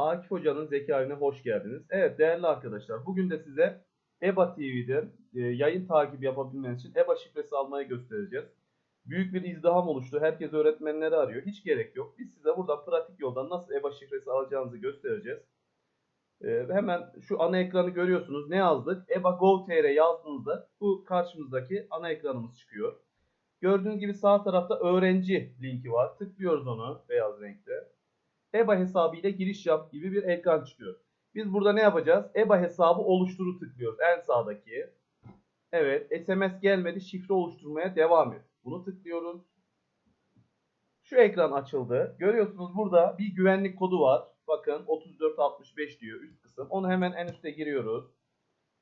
Akif Hoca'nın zeka hoş geldiniz. Evet değerli arkadaşlar bugün de size EBA TV'de e, yayın takibi yapabilmeniz için EBA şifresi almayı göstereceğiz. Büyük bir izdiham oluştu. Herkes öğretmenleri arıyor. Hiç gerek yok. Biz size burada pratik yoldan nasıl EBA şifresi alacağınızı göstereceğiz. E, hemen şu ana ekranı görüyorsunuz. Ne yazdık? EBA Gov.tr yazdığınızda bu karşımızdaki ana ekranımız çıkıyor. Gördüğünüz gibi sağ tarafta öğrenci linki var. Tıklıyoruz onu beyaz renkte. EBA hesabı ile giriş yap gibi bir ekran çıkıyor. Biz burada ne yapacağız? EBA hesabı oluşturu tıklıyoruz. En sağdaki. Evet. SMS gelmedi. Şifre oluşturmaya devam et. Bunu tıklıyoruz. Şu ekran açıldı. Görüyorsunuz burada bir güvenlik kodu var. Bakın 3465 diyor üst kısım. Onu hemen en üste giriyoruz.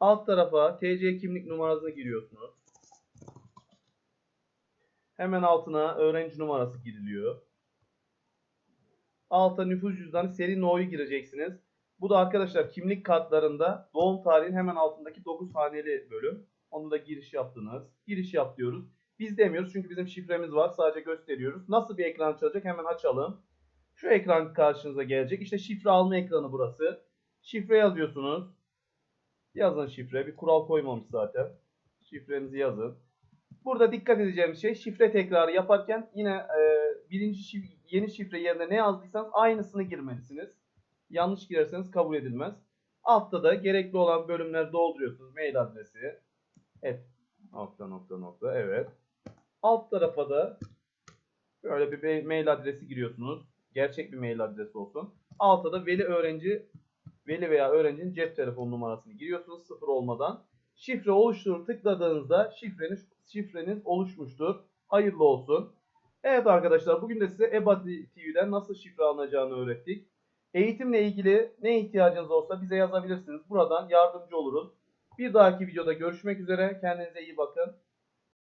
Alt tarafa TC kimlik numarasını giriyorsunuz. Hemen altına öğrenci numarası giriliyor. Alta nüfus cüzdanı seri no'yu gireceksiniz. Bu da arkadaşlar kimlik kartlarında doğum tarihin hemen altındaki 9 haneli bölüm. Onu da giriş yaptınız. Giriş yap diyoruz. Biz demiyoruz çünkü bizim şifremiz var. Sadece gösteriyoruz. Nasıl bir ekran açılacak hemen açalım. Şu ekran karşınıza gelecek. İşte şifre alma ekranı burası. Şifre yazıyorsunuz. Yazın şifre. Bir kural koymamış zaten. Şifrenizi yazın. Burada dikkat edeceğimiz şey şifre tekrarı yaparken yine e, birinci şif- yeni şifre yerine ne yazdıysanız aynısını girmelisiniz. Yanlış girerseniz kabul edilmez. Altta da gerekli olan bölümleri dolduruyorsunuz. Mail adresi. Et. Nokta nokta nokta. Evet. Alt tarafa da böyle bir ma- mail adresi giriyorsunuz. Gerçek bir mail adresi olsun. Altta da veli öğrenci veli veya öğrencinin cep telefon numarasını giriyorsunuz sıfır olmadan. Şifre oluştur tıkladığınızda şifreniz şifreniz oluşmuştur. Hayırlı olsun. Evet arkadaşlar bugün de size EBA TV'den nasıl şifre alınacağını öğrettik. Eğitimle ilgili ne ihtiyacınız olsa bize yazabilirsiniz. Buradan yardımcı oluruz. Bir dahaki videoda görüşmek üzere. Kendinize iyi bakın.